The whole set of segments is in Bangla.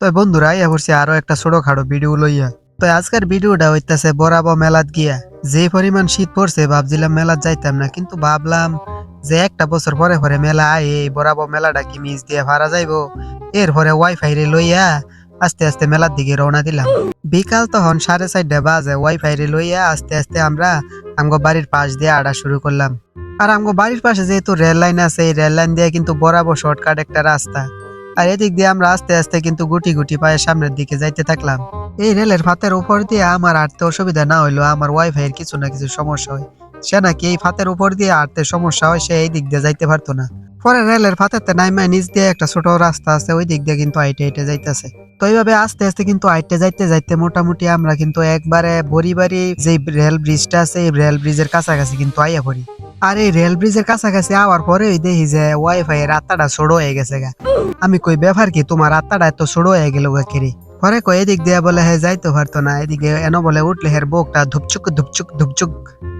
তো বন্ধুরা ইয়া করছি আরও একটা ছোটখাটো ভিডিও লইয়া। তো আজকের ভিডিওটা হইতাছে বরাবর মেলাত গিয়া। যে পরিমাণ শীত পড়ছে, ভাবছিলাম মেলাত যাইতাম না, কিন্তু ভাবলাম যে একটা বছর পরে পরে মেলা আয়, এই বরাবর মেলাটা কি মিস দিয়ে ভাড়া যাইবো? এরপরে ওয়াইফাই রে লইয়া আস্তে আস্তে মেলার দিকে রওনা দিলাম। বিকাল তখন সাড়ে চারটা বাজে ওয়াইফাই রে লইয়া আস্তে আস্তে আমরা আমগো বাড়ির পাশ দিয়ে আড়া শুরু করলাম। আর আমগো বাড়ির পাশে যেহেতু রেল লাইন আছে, এই রেল লাইন দিয়ে কিন্তু বরাবর শর্টকাট একটা রাস্তা। আর এদিক দিয়ে আমরা আস্তে আস্তে কিন্তু গুটি গুটি পায়ে সামনের দিকে যাইতে থাকলাম। এই রেলের ফাতের উপর দিয়ে আমার আটতে অসুবিধা না হইল আমার ওয়াইফাই এর কিছু না কিছু সমস্যা হয়। সে নাকি এই ফাতের উপর দিয়ে আটতে সমস্যা হয়, সে এই দিক দিয়ে যাইতে পারতো না। পরে রেলের ফাতেতে নাইমা নিচ দিয়ে একটা ছোট রাস্তা আছে, ওই দিক দিয়ে কিন্তু আইটে আইটে যাইতেছে। তো এইভাবে আস্তে আস্তে কিন্তু আইটে যাইতে যাইতে মোটামুটি আমরা কিন্তু একবারে বড়ি বাড়ি যে রেল ব্রিজটা আছে, এই রেল ব্রিজের কাছাকাছি কিন্তু আইয়া পড়ি। আর এই রেল ব্রিজের কাছাকাছি আওয়ার পরে দেখি যে ওয়াইফাই এর রাস্তাটা ছোট হয়ে গেছে গা। আমি কই, ব্যাপার কি? তোমার রাস্তাটা এত ছোট হয়ে গেল গা কিরে? পরে কই, এদিক দিয়ে বলে, হে, যাইতে পারতো না। এদিকে এন বলে, উঠলে হের বুকটা ধুপচুক ধুপচুক ধুপচুক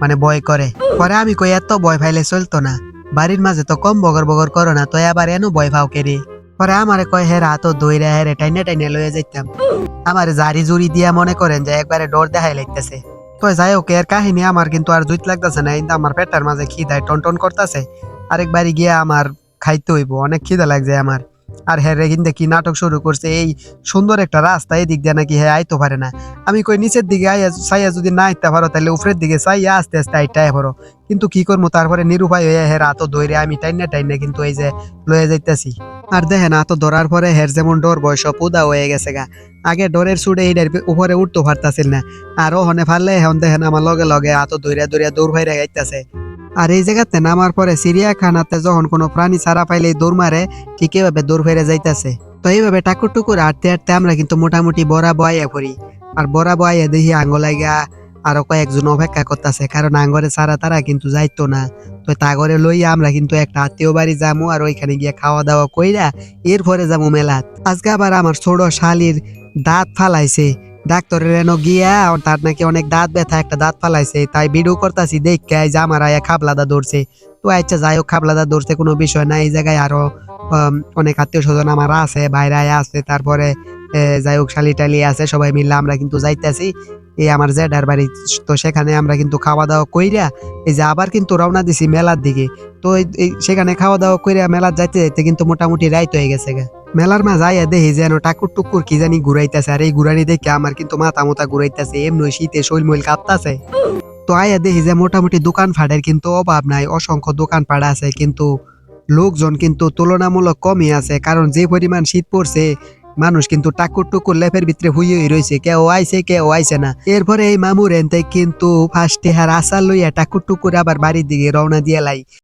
মানে ভয় করে। পরে আমি কই, এত ভয় ফাইলে চলতো না। বাড়ির মাঝে তো কম বগর বগর করো না, তো এবার এনো ভয় পাও কেরে? পরে আমারে কয় হের হাত দইরা হেরে টাইনে টাইনে লয়ে যাইতাম। আমার জারি জুরি দিয়া মনে করেন যে, একবারে ডর দেখাই লাগতেছে। তো যাই হোক, এর কাহিনী আমার কিন্তু আর জুইত লাগতেছে না কিন্তু আমার পেটের মাঝে খিদায় টন টন করতেছে আরেকবারই গিয়ে আমার খাইতে হইব, অনেক খিদা লাগছে আমার। আর হ্যাঁ কিন্তু কি নাটক শুরু করছে, এই সুন্দর একটা রাস্তা এই দিক দিয়ে নাকি হ্যাঁ আইতে পারে না। আমি কই, নিচের দিকে আইয়া চাইয়া যদি না আইতে পারো, তাহলে উপরের দিকে চাইয়া আস্তে আস্তে আইটা পারো। কিন্তু কি করব, তারপরে নিরুপায় হয়ে হের হাত ধরে আমি টাইনে টাইনে কিন্তু এই যে লয়ে যাইতেছি। আর দেখেন হাত ধরার পরে হের যেমন ডর বয়স পুদা হয়ে গেছে গা। আগে ডরের সুড়ে এইটার উপরে উঠতে পারতাছিল না। আর ওখানে ফারলে এখন দেখেন, আমার লগে লগে হাত ধরে ধরে দৌড় ভাইরা যাইতেছে আর এই জায়গাতে নামার পরে চিড়িয়াখানাতে যখন কোনো প্রাণী ছাড়া পাইলে দৌড় মারে, ঠিক এভাবে দৌড় ফেরে যাইতেছে। তো এইভাবে টাকুর টুকুর হাঁটতে হাঁটতে আমরা কিন্তু মোটামুটি বড়া বয়াইয়া করি আর বড়া বয়াইয়া দেখি আঙ্গলাইগা আরও কয়েকজন অপেক্ষা করতেছে, কারণ আঙ্গরে ছাড়া তারা কিন্তু যাইতো না। তো তাগরে লইয়া আমরা কিন্তু একটা আত্মীয় বাড়ি যামু আর ওইখানে গিয়ে খাওয়া দাওয়া কইরা এরপরে যাব মেলাত। আজকে আবার আমার ছোট শালির দাঁত ফালাইছে। ডাক্তারের এনো গিয়া তার নাকি অনেক দাঁত ব্যথা, একটা দাঁত ফালাইছে, তাই ভিডিও করতাছি, দেখে যে আমার আয়া খাবলাদা দৌড়ছে তো আচ্ছা যাই হোক খাবলাদা দৌড়ছে কোনো বিষয় না এই জায়গায় আরও অনেক আত্মীয় স্বজন আমার আছে, বাইরে আছে, তারপরে যাই হোক শালি টালি আছে, সবাই মিলে আমরা কিন্তু যাইতেছি। এই আমার জেডার বাড়ি, তো সেখানে আমরা কিন্তু খাওয়া দাওয়া কইরা এই যে আবার কিন্তু রওনা দিছি মেলার দিকে। তো এই- সেখানে খাওয়া দাওয়া কইরা মেলার যাইতে যাইতে কিন্তু মোটামুটি রাইত হয়ে গেছে গা। মেলার মা যাইয়া দেখি যেন টাকুর টুকুর কি জানি ঘুরাইতেছে। আর এই ঘুরানি দেখে আমার কিন্তু মাথা মোতা ঘুরাইতেছে এমনি শীতে শৈল মইল কাঁপতাছে। তো আয়া দেখি যে মোটামুটি দোকান ফাটের কিন্তু অভাব নাই, অসংখ্য দোকান পাড়া আছে, কিন্তু লোকজন কিন্তু তুলনামূলক কমই আছে। কারণ যে পরিমাণ শীত পড়ছে মানুষ কিন্তু টাকুর টুকুর লেপের ভিতরে হুইয়ে রয়েছে, কেউ আইসে কেউ আইসে না। এরপরে এই মামুর এনতে কিন্তু ফার্স্টে হার আসার লইয়া টাকুর টুকুর আবার বাড়ির দিকে রওনা দিয়ে লাই।